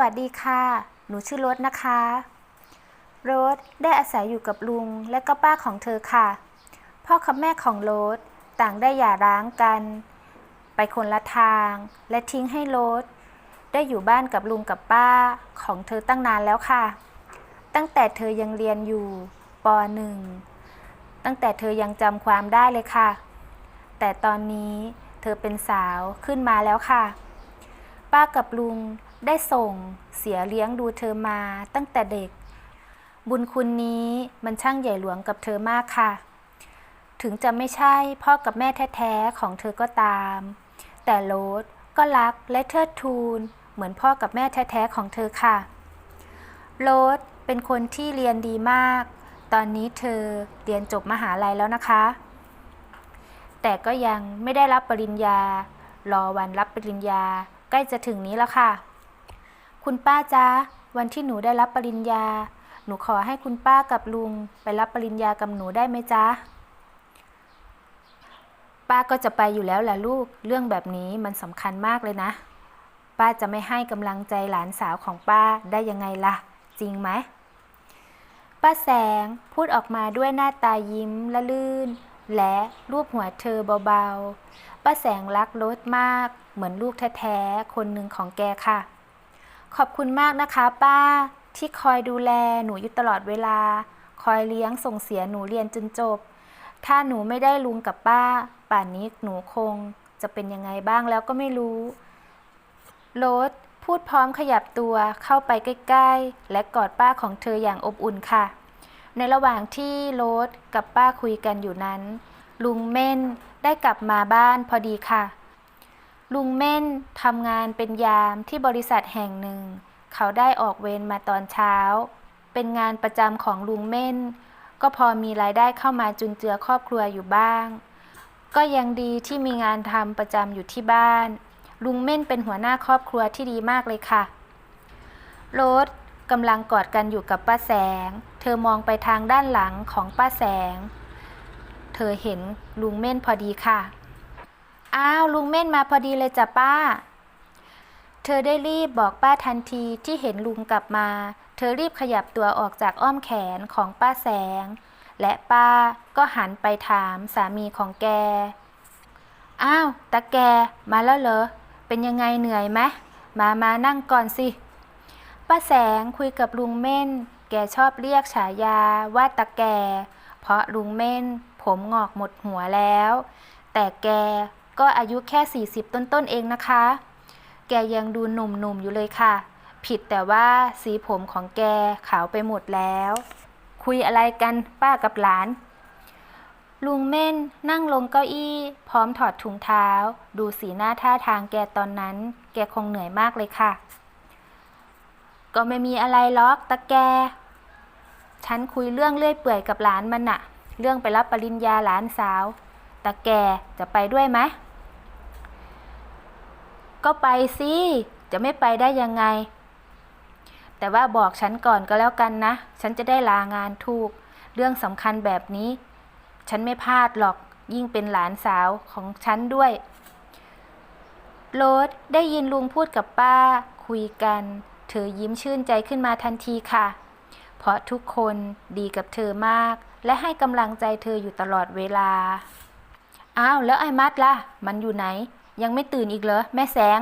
วัสดีค่ะ หนูชื่อรถนะคะ โรสได้อาศัยอยู่กับลุงและก็ป้าของเธอค่ะ พ่อกับแม่ของโรสต่างได้หย่าร้างกัน ไปคนละทาง และทิ้งให้โรสได้อยู่บ้านกับลุงกับป้าของเธอตั้งนานแล้วค่ะ ตั้งแต่เธอยังเรียนอยู่ป .1 ตั้งแต่เธอยังจำความได้เลยค่ะ แต่ตอนนี้เธอเป็นสาวขึ้นมาแล้วค่ะ ป้ากับลุง ได้ส่งเสียเลี้ยงดูเธอมาตั้งแต่เด็ก บุญคุณนี้มันช่างใหญ่หลวงกับเธอมากค่ะ ถึงจะไม่ใช่พ่อกับแม่แท้ๆของเธอก็ตาม แต่โรสก็รักและเทิดทูน เหมือนพ่อกับแม่แท้ๆของเธอค่ะ โรสเป็นคนที่เรียนดีมาก ตอนนี้เธอเรียนจบมหาลัยแล้วนะคะ แต่ก็ยังไม่ได้รับปริญญา รอวันรับปริญญาใกล้จะถึงนี้แล้วค่ะ คุณป้าจ๊ะวันที่หนูได้รับปริญญา หนูขอให้คุณป้ากับลุง ไปรับปริญญากับหนูได้ไหมจ๊ะ ป้าก็จะไปอยู่แล้วแหละลูก เรื่องแบบนี้มันสำคัญมากเลยนะ ป้าจะไม่ให้กำลังใจหลานสาวของป้าได้ยังไงล่ะ จริงไหม ป้าแสงพูดออกมาด้วยหน้าตายิ้มละลื่น และรูปหัวเธอเบาๆ ป้าแสงรักรถมาก เหมือนลูกแท้ๆ คนหนึ่งของแกค่ะ ขอบคุณมากนะคะป้าที่คอยดูแลหนูอยู่ตลอดเวลา คอยเลี้ยงส่งเสียหนูเรียนจนจบ ถ้าหนูไม่ได้ลุงกับป้า ป่านนี้หนูคงจะเป็นยังไงบ้างแล้วก็ไม่รู้โรสพูดพร้อมขยับตัวเข้าไปใกล้ ๆ และกอดป้าของเธออย่างอบอุ่นค่ะ ในระหว่างที่โรสกับป้าคุยกันอยู่นั้น ลุงเม่นได้กลับมาบ้านพอดีค่ะ ลุงเม่นทำงานเป็นยามที่บริษัทแห่งหนึ่ง เขาได้ออกเวรมาตอนเช้า เป็นงานประจำของลุงเม่น ก็พอมีรายได้เข้ามาจุนเจือครอบครัวอยู่บ้าง ก็ยังดีที่มีงานทำประจำอยู่ที่บ้าน ลุงเม่นเป็นหัวหน้าครอบครัวที่ดีมากเลยค่ะโรสกำลังกอดกันอยู่กับป้าแสง เธอมองไปทางด้านหลังของป้าแสง เธอเห็นลุงเม่นพอดีค่ะ อ้าวลุงเม่นมาพอดีเลยจ้ะป้า เธอได้รีบบอกป้าทันทีที่เห็นลุงกลับมา เธอรีบขยับตัวออกจากอ้อมแขนของป้าแสง และป้าก็หันไปถามสามีของแก อ้าวตาแกมาแล้วเหรอ เป็นยังไงเหนื่อยไหมมามานั่งก่อนสิ ป้าแสงคุยกับลุงเม่น แกชอบเรียกฉายาว่าตาแก เพราะลุงเม่น ผมงอกหมดหัวแล้ว แต่แก ก็อายุแค่ 40 ต้นๆเองนะคะ แกยังดูหนุ่มๆอยู่เลยค่ะ ผิดแต่ว่าสีผมของแกขาวไปหมดแล้ว คุยอะไรกันป้ากับหลาน ลุงเม่นนั่งลงเก้าอี้ พร้อมถอดถุงเท้า ดูสีหน้าท่าทางแกตอนนั้น แกคงเหนื่อยมากเลยค่ะ ก็ไม่มีอะไรล็อกตะแก ฉันคุยเรื่องเลื่อยเปื่อยกับหลานมันน่ะ เรื่องไปรับปริญญาหลานสาวตะแกจะไปด้วยไหม ก็ไปสิ จะไม่ไปได้ยังไง แต่ว่าบอกฉันก่อนก็แล้วกันนะ ฉันจะได้ลางานถูก เรื่องสำคัญแบบนี้ ฉันไม่พลาดหรอก ยิ่งเป็นหลานสาวของฉันด้วย โรสได้ยินลุงพูดกับป้า คุยกัน เธอยิ้มชื่นใจขึ้นมาทันทีค่ะ เพราะทุกคนดีกับเธอมาก และให้กำลังใจเธออยู่ตลอดเวลา อ้าวแล้วไอ้มัดล่ะ มันอยู่ไหน ยังไม่ตื่นอีกเหรอ แม่แสง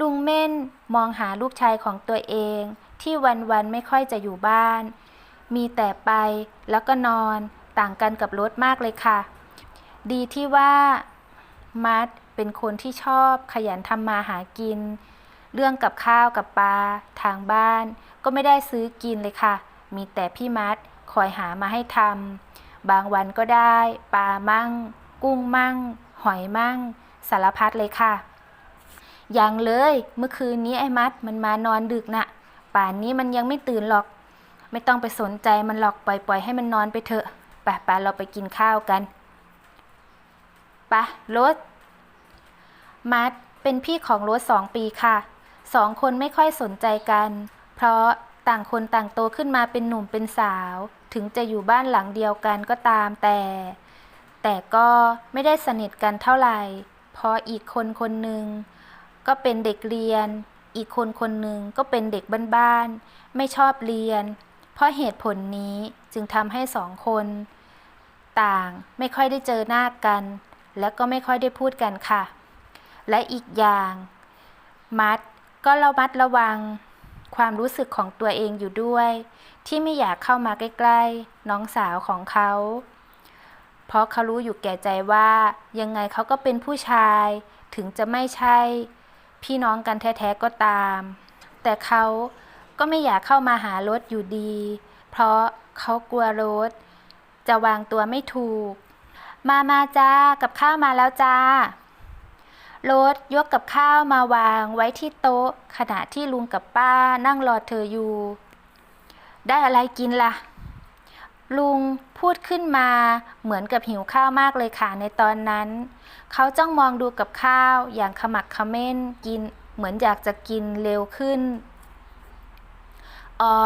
ลุงเม่นมองหาลูกชายของตัวเอง ที่วันๆไม่ค่อยจะอยู่บ้าน มีแต่ไปแล้วก็นอนต่างกันกับรถมากเลยค่ะ ดีที่ว่ามัดเป็นคนที่ชอบขยันทำมาหากิน เรื่องกับข้าวกับปลาทางบ้าน ก็ไม่ได้ซื้อกินเลยค่ะ มีแต่พี่มัดคอยหามาให้ทำบางวันก็ได้ปลามั่ง กุ้งมั่ง หอยมั่ง สารพัดเลยค่ะ อยังเลยเมื่อคืนนี้ไอ้มัดมันมานอนดึกน่ะ ป่านนี้มันยังไม่ตื่นหรอก ไม่ต้องไปสนใจมันหรอกปล่อยปล่อยให้มันนอนไปเถอะไปไปเราไปกินข้าวกันปะรถมัดเป็นพี่ของรถสองปีค่ะ สองคนไม่ค่อยสนใจกัน เพราะต่างคนต่างโตขึ้นมาเป็นหนุ่มเป็นสาว ถึงจะอยู่บ้านหลังเดียวกันก็ตามแต่ แต่ก็ไม่ได้สนิทกันเท่าไหร่ พราะอีกคนคนหนึ่งก็เป็นเด็กเรียน อีกคนคนหนึ่งก็เป็นเด็กบ้านๆไม่ชอบเรียน เพราะเหตุผลนี้จึงทำให้สองคน ต่างไม่ค่อยได้เจอหน้ากัน และก็ไม่ค่อยได้พูดกันค่ะ และอีกอย่าง มัดก็ระมัดระวังความรู้สึกของตัวเองอยู่ด้วย ที่ไม่อยากเข้ามาใกล้ ๆ น้องสาวของเขา เพราะเขารู้อยู่แก่ใจว่ายังไงเขาก็เป็นผู้ชาย ถึงจะไม่ใช่ พี่น้องกันแท้ๆก็ตาม แต่เขาก็ไม่อยากเข้ามาหารถอยู่ดี เพราะเขากลัวรถ จะวางตัวไม่ถูก มามาจ้ากับข้าวมาแล้วจ้ารถยกกับข้าวมาวางไว้ที่โต๊ะ ขณะที่ลุงกับป้านั่งรอเธออยู่ ได้อะไรกินล่ะ ลุงพูดขึ้นมาเหมือนกับหิวข้าวมากเลยค่ะในตอนนั้น เขาจ้องมองดูกับข้าวอย่างขมักขม้นกินเหมือนอยากจะกินเร็วขึ้น อ๋อ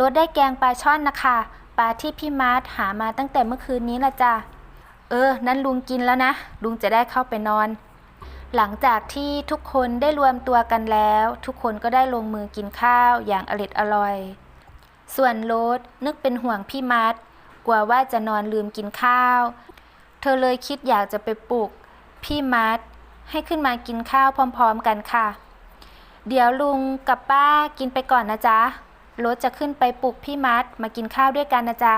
รถได้แกงปลาช่อนนะคะปลาที่พี่มาร์ทหามาตั้งแต่เมื่อคืนนี้ละจ้ะ เออ นั้นลุงกินแล้วนะ ลุงจะได้เข้าไปนอน หลังจากที่ทุกคนได้รวมตัวกันแล้ว ทุกคนก็ได้ลงมือกินข้าวอย่างอร็ดอร่อย ส่วนโรสนึกเป็นห่วงพี่มัด กลัวว่าจะนอนลืมกินข้าว เธอเลยคิดอยากจะไปปลุก พี่มัด ให้ขึ้นมากินข้าวพร้อมๆกันค่ะ เดี๋ยวลุงกับป้ากินไปก่อนนะจ๊ะโรสจะขึ้นไปปลุกพี่มัดมากินข้าวด้วยกันนะจ๊ะ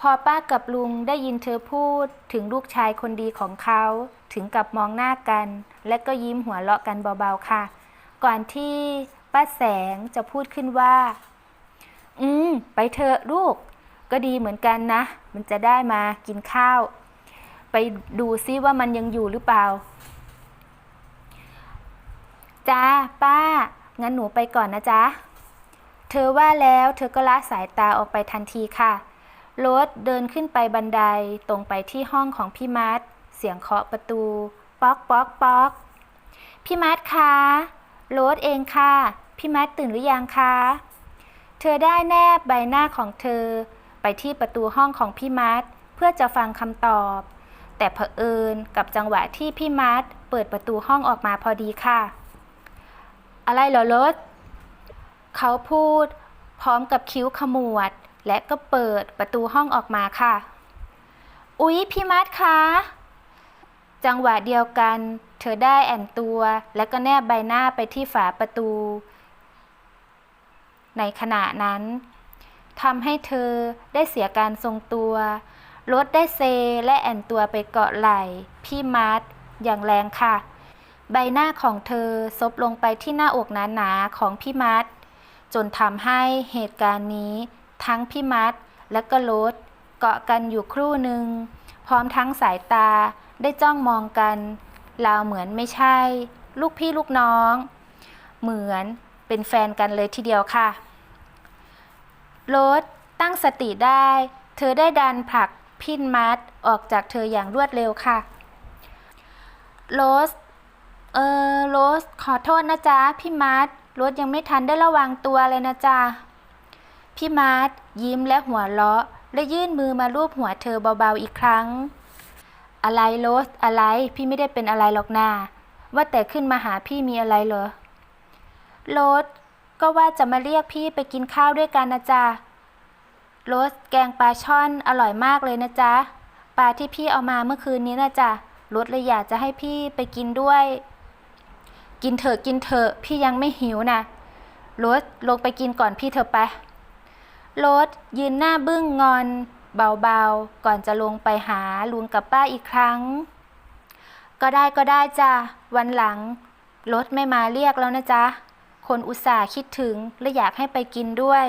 พอป้ากับลุงได้ยินเธอพูดถึงลูกชายคนดีของเขาถึงกับมองหน้ากัน และก็ยิ้มหัวเราะกันเบาๆค่ะ ก่อนที่ป้าแสงจะพูดขึ้นว่า อืม ไปเถอะลูก ก็ดีเหมือนกันนะ มันจะได้มากินข้าว ไปดูซิว่ามันยังอยู่หรือเปล่า จ้า ป้า งั้นหนูไปก่อนนะจ๊ะ เธอว่าแล้วเธอก็ละสายตาออกไปทันทีค่ะโรสเดินขึ้นไปบันไดตรงไปที่ห้องของพี่มัดเสียงเคาะประตู ป๊อกป๊อกป๊อกพี่มัดคะโรสเองค่ะ พี่มัดตื่นหรือยังคะ เธอได้แนบใบหน้าของเธอ ไปที่ประตูห้องของพี่มัดเพื่อจะฟังคำตอบ แต่เผอิญกับจังหวะที่พี่มัดเปิดประตูห้องออกมาพอดีค่ะ อะไรเหรอรสเขาพูด พร้อมกับคิ้วขมวด และก็เปิดประตูห้องออกมาค่ะ อุ๊ย พี่มัดคะจังหวะเดียวกัน เธอได้แอนตัว และก็แนบใบหน้าไปที่ฝาประตู ในขณะนั้นทำให้เธอได้เสียการทรงตัวรถได้เซและแอนตัวไปเกาะไหล่ พี่มัดอย่างแรงค่ะ ใบหน้าของเธอซบลงไปที่หน้าอกหนาๆของพี่มัดจนทำให้เหตุการณ์นี้ ทั้งพี่มัดและก็รถเกาะกันอยู่ครู่หนึ่ง พร้อมทั้งสายตาได้จ้องมองกันราวเหมือนไม่ใช่ ลูกพี่ลูกน้อง เหมือน เป็นแฟนกันเลยทีเดียวค่ะ โรถตั้งสติได้ เธอได้ดันผลักพินมัดออกจากเธออย่างรวดเร็วค่ะ โรส เออโรสขอโทษนะจ๊ะ พี่มาร์ทโรสยังไม่ทันได้ระวังตัวเลยนะจ๊ะ พี่มาร์ทยิ้มและหัวเราะ และยื่นมือมาลูบหัวเธอเบาๆอีกครั้ง อะไรโรสอะไรพี่ไม่ได้เป็นอะไรหรอกนาว่าแต่ขึ้นมาหาพี่มีอะไรเหรอ โรสก็ว่าจะมาเรียกพี่ไปกินข้าวด้วยกันนะจ๊ะโรสแกงปลาช่อนอร่อยมากเลยนะจ๊ะ ปลาที่พี่เอามาเมื่อคืนนี้นะจ๊ะโรถเลยอยากจะให้พี่ไปกินด้วย กินเถอะกินเถอะพี่ยังไม่หิวนะโรถลงไปกินก่อนพี่เถอะไปโรถยืนหน้าบึ้งงอน เบาๆ ก่อนจะลงไปหาลุงกับป้าอีกครั้ง ก็ได้ก็ได้จ้ะวันหลังรถไม่มาเรียกแล้วนะจ๊ะ คนอุตส่าห์คิดถึงและอยากให้ไปกินด้วย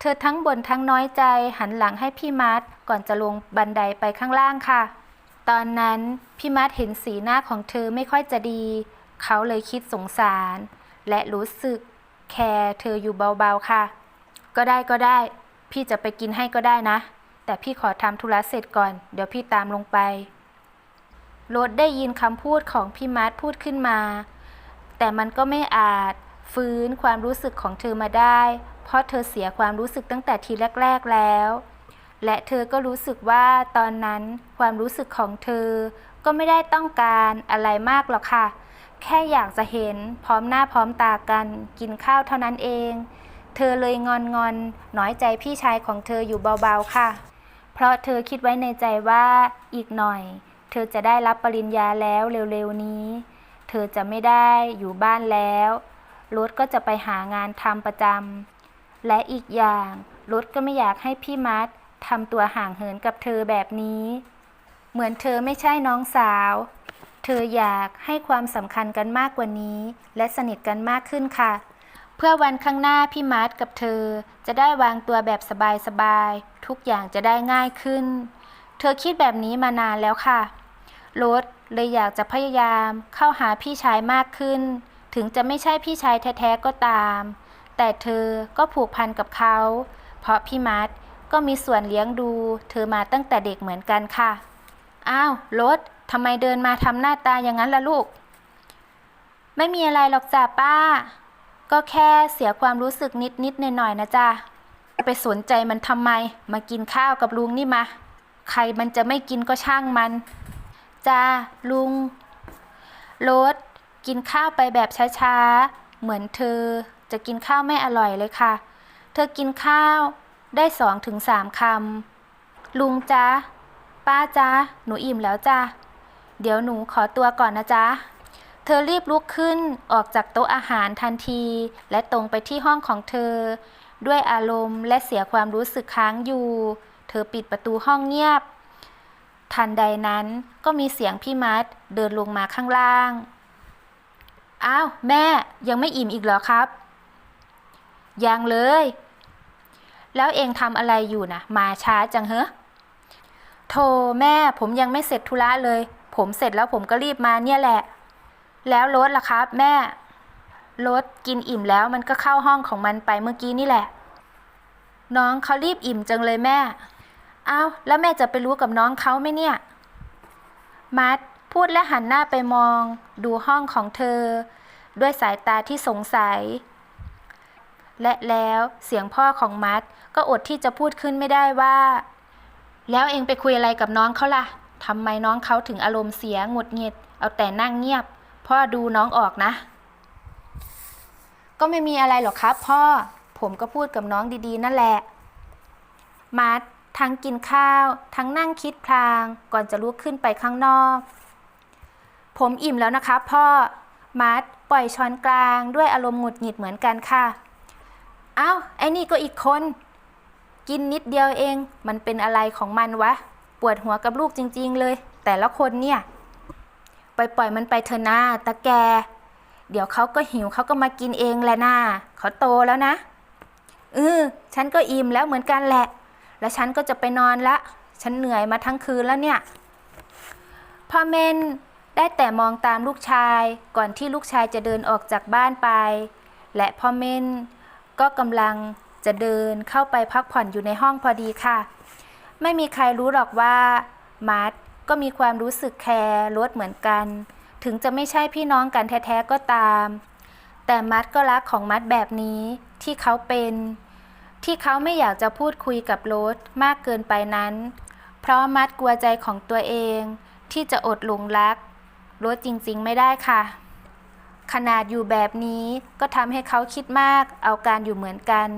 เธอทั้งบ่นทั้งน้อยใจหันหลังให้พี่มัดก่อนจะลงบันไดไปข้างล่างค่ะ ตอนนั้นพี่มัดเห็นสีหน้าของเธอไม่ค่อยจะดี เขาเลยคิดสงสาร และรู้สึกแคร์เธออยู่เบาๆค่ะ ก็ได้ก็ได้ พี่จะไปกินให้ก็ได้นะ แต่พี่ขอทำธุระเสร็จก่อน เดี๋ยวพี่ตามลงไปโรดได้ยินคำพูดของพี่มัดพูดขึ้นมา แต่มันก็ไม่อาจ ฟื้นความรู้สึกของเธอมาได้ เพราะเธอเสียความรู้สึกตั้งแต่ทีแรก ๆแล้ว และเธอก็รู้สึกว่าตอนนั้นความรู้สึกของเธอ ก็ไม่ได้ต้องการอะไรมากหรอกค่ะ แค่อยากจะเห็นพร้อมหน้าพร้อมตากัน กินข้าวเท่านั้นเอง เธอเลยงอนงอนน้อยใจพี่ชายของเธออยู่เบาๆค่ะ เพราะเธอคิดไว้ในใจว่าอีกหน่อย เธอจะได้รับปริญญาแล้วเร็วๆนี้ เธอจะไม่ได้อยู่บ้านแล้ว รถก็จะไปหางานทำประจำและอีกอย่างรถก็ไม่อยากให้พี่มัดทำตัวห่างเหินกับเธอแบบนี้ เหมือนเธอไม่ใช่น้องสาว เธออยากให้ความสำคัญกันมากกว่านี้ และสนิทกันมากขึ้นค่ะ เพื่อวันข้างหน้าพี่มาร์ทกับเธอจะได้วางตัวแบบสบายๆทุกอย่างจะได้ง่ายขึ้น เธอคิดแบบนี้มานานแล้วค่ะรสเลยอยากจะพยายามเข้าหาพี่ชายมากขึ้น ถึงจะไม่ใช่พี่ชายแท้ๆก็ตาม แต่เธอก็ผูกพันกับเขา เพราะพี่มาร์ทก็มีส่วนเลี้ยงดู เธอมาตั้งแต่เด็กเหมือนกันค่ะ อ้าวรถทำไมเดินมาทำหน้าตาอย่างนั้นล่ะลูก ไม่มีอะไรหรอกจ้ะป้า ก็แค่เสียความรู้สึกนิดนิดๆหน่อยๆนะจ๊ะไปสนใจมันทำไม มากินข้าวกับลุงนี่มา ใครมันจะไม่กินก็ช่างมัน จ้าลุงรถ กินข้าวไปแบบช้าๆ เหมือนเธอจะกินข้าวไม่อร่อยเลยค่ะ เธอกินข้าวได้สองถึงสามคำ ลุงจ๊ะป้าจ๊ะหนูอิ่มแล้วจ้ะเดี๋ยวหนูขอตัวก่อนนะจ๊ะ เธอรีบลุกขึ้นออกจากโต๊ะอาหารทันที และตรงไปที่ห้องของเธอ ด้วยอารมณ์และเสียความรู้สึกค้างอยู่ เธอปิดประตูห้องเงียบ ทันใดนั้นก็มีเสียงพี่มัดเดินลงมาข้างล่าง อ้าวแม่ยังไม่อิ่มอีกเหรอครับ ยังเลย แล้วเองทำอะไรอยู่นะมาช้าจังเหรอโธ่แม่ผมยังไม่เสร็จธุระเลย ผมเสร็จแล้วผมก็รีบมาเนี่ยแหละ แล้วรถล่ะครับ แม่รถกินอิ่มแล้วมันก็เข้าห้องของมันไปเมื่อกี้นี่แหละ น้องเขารีบอิ่มจังเลยแม่อ้าวแล้วแม่จะไปรู้กับน้องเขาไหมเนี่ย มัด พูดและหันหน้าไปมอง ดูห้องของเธอ ด้วยสายตาที่สงสัย และแล้วเสียงพ่อของมัดก็อดที่จะพูดขึ้นไม่ได้ว่า แล้วเองไปคุยอะไรกับน้องเขาล่ะทำไมน้องเขาถึงอารมณ์เสียหงุดหงิด เอาแต่นั่งเงียบ พ่อดูน้องออกนะ ก็ไม่มีอะไรหรอกครับ พ่อ ผมก็พูดกับน้องดีๆ นั่นแหละ มัดทั้งกินข้าว ทั้งนั่งคิดพลาง ก่อนจะลุกขึ้นไปข้างนอก ผมอิ่มแล้วนะครับพ่อมัดปล่อยช้อนกลางด้วยอารมณ์หงุดหงิดเหมือนกันค่ะอ้าวไอ้นี่ก็อีกคน กินนิดเดียวเอง มันเป็นอะไรของมันวะ ปวดหัวกับลูกจริง ๆ เลย แต่ละคนเนี่ย ปล่อยปล่อยมันไปเถอะนาตาแก เดี๋ยวเขาก็หิวเขาก็มากินเองแหละนาเขาโตแล้วนะเออฉันก็อิ่มแล้วเหมือนกันแหละ แล้วฉันก็จะไปนอนละ ฉันเหนื่อยมาทั้งคืนแล้วเนี่ยพ่อเมน ได้แต่มองตามลูกชายก่อนที่ลูกชายจะเดินออกจากบ้านไป และพ่อเมนก็กำลังจะเดินเข้าไปพักผ่อนอยู่ในห้องพอดีค่ะ ไม่มีใครรู้หรอกว่า มาร์ทก็มีความรู้สึกแคร์รถเหมือนกัน ถึงจะไม่ใช่พี่น้องกันแท้ๆก็ตาม แต่มัดก็รักของมัดแบบนี้ที่เขาเป็น ที่เขาไม่อยากจะพูดคุยกับโรสมากเกินไปนั้น เพราะมัดกลัวใจของตัวเอง ที่จะอดหลงรัก โรสจริงๆไม่ได้ค่ะ ขนาดอยู่แบบนี้ก็ทำให้เขาคิดมากเอาการอยู่เหมือนกัน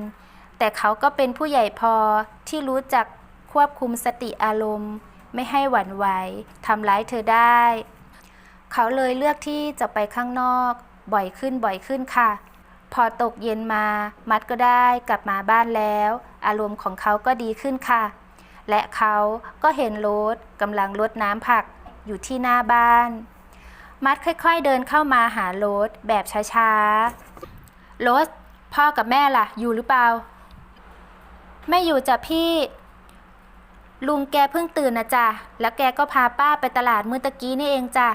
แต่เขาก็เป็นผู้ใหญ่พอที่รู้จักควบคุมสติอารมณ์ ไม่ให้หวั่นไหวทำร้ายเธอได้ เขาเลยเลือกที่จะไปข้างนอก บ่อยขึ้นบ่อยขึ้นค่ะ พอตกเย็นมามัดก็ได้กลับมาบ้านแล้ว อารมณ์ของเขาก็ดีขึ้นค่ะ และเขาก็เห็นโรสกำลังรดน้ำผักอยู่ที่หน้าบ้าน มัดค่อยๆเดินเข้ามาหาโรสแบบช้าๆ โรสพ่อกับแม่ล่ะ อยู่หรือเปล่า ไม่อยู่จ้ะพี่ ลุงแกเพิ่งตื่นนะจ๊ะแล้วแกก็พาป้าไปตลาดมื้อตะกี้นี่เองจ้ะ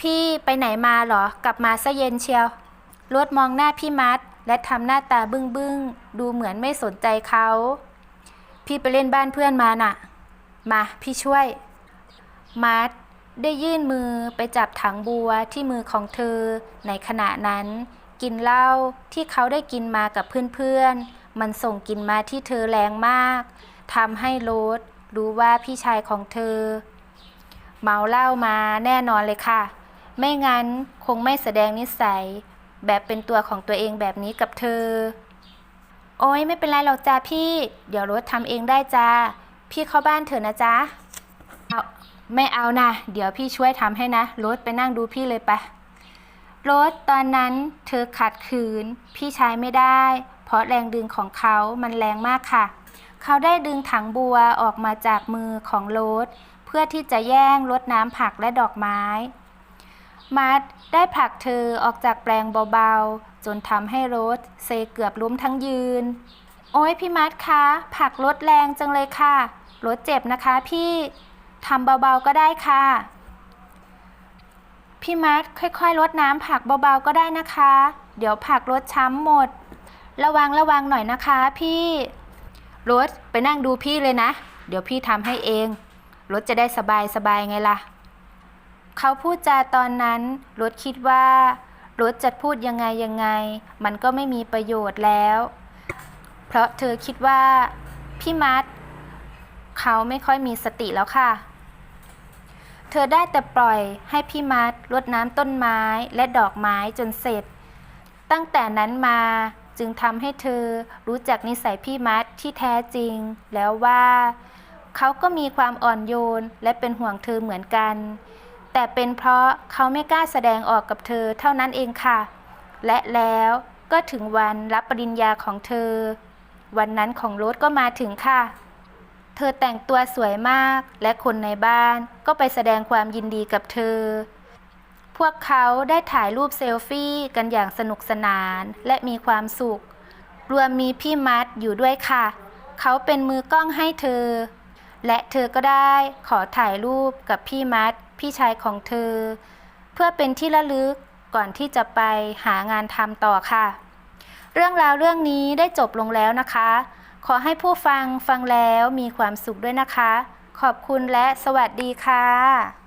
พี่ไปไหนมาหรอ กลับมาซะเย็นเชียวรวดมองหน้าพี่มัด และทำหน้าตาบึ้งบึ้งๆดูเหมือนไม่สนใจเขา พี่ไปเล่นบ้านเพื่อนมาน่ะ มาพี่ช่วย มัด ได้ยื่นมือไปจับถังบัวที่มือของเธอ ในขณะนั้น กินเหล้าที่เขาได้กินมากับเพื่อนๆ มันส่งกลินมาที่เธอแรงมากทำให้โรสรู้ว่าพี่ชายของเธอ เมาเหล้ามาแน่นอนเลยค่ะ ไม่งั้นคงไม่แสดงนิสัย แบบเป็นตัวของตัวเองแบบนี้กับเธอ โอ้ยไม่เป็นไรหรอกจ้าพี่ เดี๋ยวรถทำเองได้จ้าพี่เข้าบ้านเถอะนะจ๊ะเอา ไม่เอานะ เดี๋ยวพี่ช่วยทำให้นะรถไปนั่งดูพี่เลยไปะรถตอนนั้นเธอขัดขืน พี่ใชายไม่ได้ เพราะแรงดึงของเขามันแรงมากค่ะ เขาได้ดึงถังบัวออกมาจากมือของโรสเพื่อที่จะแย่งรดน้ำผักและดอกไม้ มัดได้ผลักเธอออกจากแปลงเบาๆ จนทำให้โรสเซเกือบล้มทั้งยืน โอ้ยพี่มัดคะผลักรถแรงจังเลยค่ะรถเจ็บนะคะพี่ ทำเบาๆก็ได้ค่ะ พี่มัดค่อยๆลดน้ำผักเบาๆก็ได้นะคะ เดี๋ยวผักรถช้ำหมด ระวังระวังหน่อยนะคะพี่รถไปนั่งดูพี่เลยนะ เดี๋ยวพี่ทำให้เองรถจะได้สบายสบายไงล่ะ เขาพูดจาตอนนั้นรถคิดว่ารถจะพูดยังไงยังไง มันก็ไม่มีประโยชน์แล้ว เพราะเธอคิดว่า พี่มัด เขาไม่ค่อยมีสติแล้วค่ะ เธอได้แต่ปล่อยให้พี่มัดรดน้ำต้นไม้และดอกไม้จนเสร็จ ตั้งแต่นั้นมาจึงทำให้เธอรู้จักนิสัยพี่มัดที่แท้จริง แล้วว่า เขาก็มีความอ่อนโยนและเป็นห่วงเธอเหมือนกัน แต่เป็นเพราะเขาไม่กล้าแสดงออกกับเธอเท่านั้นเองค่ะ และแล้วก็ถึงวันรับปริญญาของเธอ วันนั้นของโรสก็มาถึงค่ะ เธอแต่งตัวสวยมากและคนในบ้านก็ไปแสดงความยินดีกับเธอ พวกเขาได้ถ่ายรูปเซลฟี่กันอย่างสนุกสนานและมีความสุข รวมมีพี่มัดอยู่ด้วยค่ะ เขาเป็นมือกล้องให้เธอ และเธอก็ได้ขอถ่ายรูปกับพี่มัด พี่ชายของเธอ เพื่อเป็นที่ระลึกก่อนที่จะไปหางานทำต่อค่ะ เรื่องราวเรื่องนี้ได้จบลงแล้วนะคะ ขอให้ผู้ฟังฟังแล้วมีความสุขด้วยนะคะ ขอบคุณและสวัสดีค่ะ